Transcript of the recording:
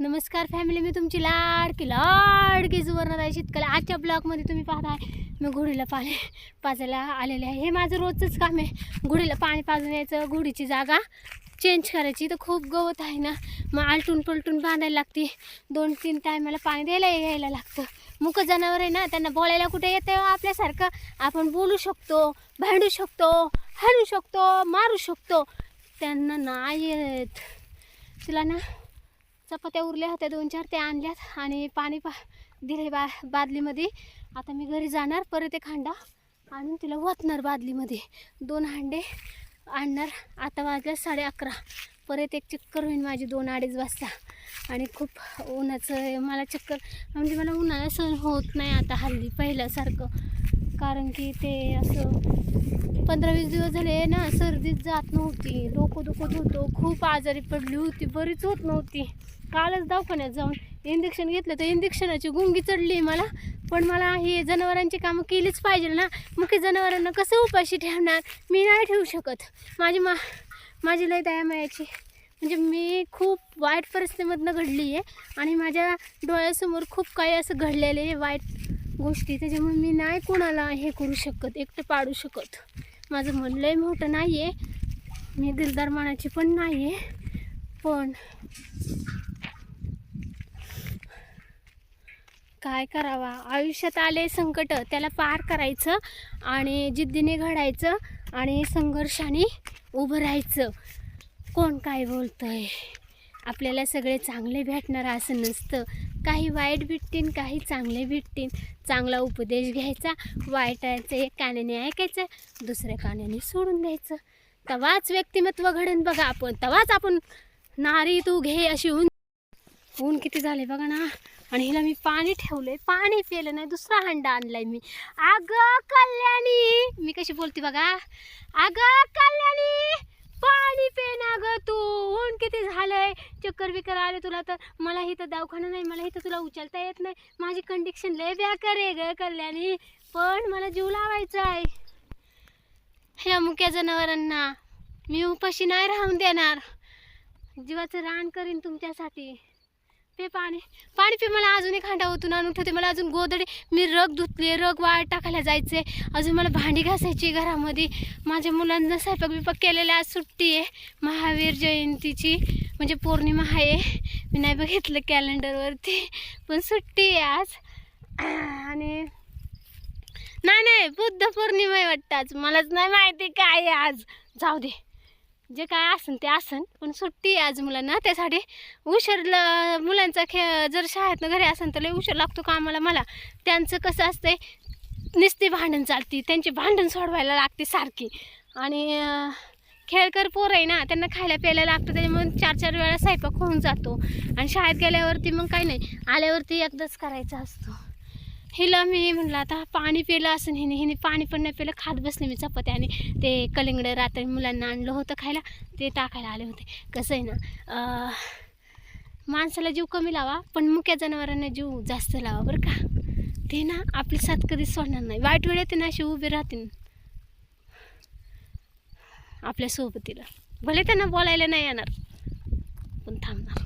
नमस्कार फॅमिली मी तुमची लाडकी लाडकी सुवर्णदाई शेतकरी आजच्या ब्लॉगमध्ये तुम्ही पाहताय मी घोडीला पाणी पाजायला आलेले आहे. हे माझं रोजचंच काम आहे. घोडीला पाणी पाजून यायचं घोडीची जागा चेंज करायची. तर खूप गवत आहे ना. मग आलटून पलटून बांधायला लागते. दोन तीन टायमाला पाणी द्यायला यायला लागतं. मुक जनावर आहे ना त्यांना बोलायला कुठे येतं हो आपल्यासारखं? आपण बोलू शकतो भांडू शकतो हलू शकतो मारू शकतो. त्यांना नाही येत. तुला ना चपात्या उरल्या होत्या दोन चार त्या आणल्यात आणि पाणी पा दिले बा बादलीमध्ये. आता मी घरी जाणार परत एक हांडा आणून तिला वतणार बादलीमध्ये. दोन हांडे आणणार. आता वाजल्या साडे अकरा. परत एक चक्कर होईल माझी दोन अडीच वाजता. आणि खूप उन्हाचं मला चक्कर म्हणजे मला उन्हाळा सहन होत नाही आता हल्ली पहिल्यासारखं. कारण की ते असं पंधरा वीस दिवस झाले ना सर्दीच जात नव्हती. डोकं दुखत होतो खूप आजारी पडली होती बरीच होत नव्हती. कालच दवाखान्यात जाऊन इंजेक्शन घेतलं तर इंजेक्शनाची गुंगी चढली मला. पण मला हे जनावरांची कामं केलीच पाहिजे ना. मग हे जनावरांना कसं उपाशी ठेवणार? मी नाही ठेवू शकत. माझी मा माझी लय दया मायाची. म्हणजे मी खूप वाईट परिस्थितीमधनं घडली आहे आणि माझ्या डोळ्यासमोर खूप काही असं घडलेलं आहे वाईट गोष्टी. त्याच्यामुळे मी नाही कोणाला हे करू शकत एकटं पाडू शकत. माझं मन लय मोठं नाही आहे मी दिलदार मानाची पण नाही आहे पण काय करावा? आयुष्यात आले संकट त्याला पार करायचं आणि जिद्दीने घडायचं आणि संघर्षाने उभं राहायचं. कोण काय बोलतंय? आपल्याला सगळे चांगले भेटणार असं नसतं. काही वाईट भेटतील काही चांगले भेटतील. चांगला उपदेश घ्यायचा वाईटाचं एक कानाने ऐकायचं दुसऱ्या कानाने सोडून द्यायचं. तवाच व्यक्तिमत्व घडून बघा आपण. तवाच आपण नारी तू घे अशी ऊन ऊन किती झाले बघा ना. आणि हिला मी पाणी ठेवलंय. पाणी पिलं नाही दुसरा हंडा आणलाय मी. अगं कल्याणी! मी कशी बोलते बघा. अगं कल्याणी! पाणी पे ना ग तू. ऊन किती झालंय. चक्कर विकर आले तुला तर. मला इथं दवाखाना नाही मला इथं तुला उचलता येत नाही. माझी कंडिशन लय बेकार आहे ग कल्याणी. पण मला जीव लावायचा आहे. ह्या मुक्या जनावरांना मी उपाशी नाही राहून देणार. जीवाचं रान करीन तुमच्यासाठी. पे पाणी. पाणी पे मला अजून एक हांडा ओतून आणून ठेवते. मला अजून गोदडे मी रग धुतले रग वाळ टाकायला जायचे. अजून मला भांडी घासायची घरामध्ये. माझ्या मुलांना स्वयंपाक बिपाक केलेला आज सुट्टी आहे. महावीर जयंतीची म्हणजे पौर्णिमा आहे. मी नाही बघितलं कॅलेंडरवरती पण सुट्टी आहे आज. आणि नाही नाही बुद्ध पौर्णिमा आहे वाटतं आज. मलाच नाही माहिती काय आहे आज. जाऊ दे. जे काय असन ते असन. पण सुट्टी आहे आज मुलांना. त्यासाठी उशीर ल- मुलांचा खेळ जर शाळेतनं घरी असन तर लई उशीर लागतो कामाला मला. त्यांचं कसं असतंय नुसती भांडण चालती. त्यांची भांडण सोडवायला लागते सारखी. आणि खेळकर पोर आहे ना त्यांना खायला प्यायला लागतं. त्याच्यामुळे चार चार वेळा स्वयंपाक होऊन जातो. आणि शाळेत गेल्यावरती मग काही नाही. आल्यावरती एकदाच करायचा असतो. हिला मी म्हणलं आता पाणी पिलं असं हिने हिने पाणी पण नाही पिलं खात बसले मी चपात्या आणि ते कलिंगड रात्री मुलांना आणलं होतं खायला ते टाकायला आले होते. कसं आहे ना माणसाला जीव कमी लावा पण मुक्या जनावरांना जीव जास्त लावा बरं का. ते ना आपली साथ कधीच सोडणार नाही. वाईट वेळ येते ना अशी उभे राहतील. आपल्या सोबतीला. भले त्यांना बोलायला नाही येणार पण थांबणार.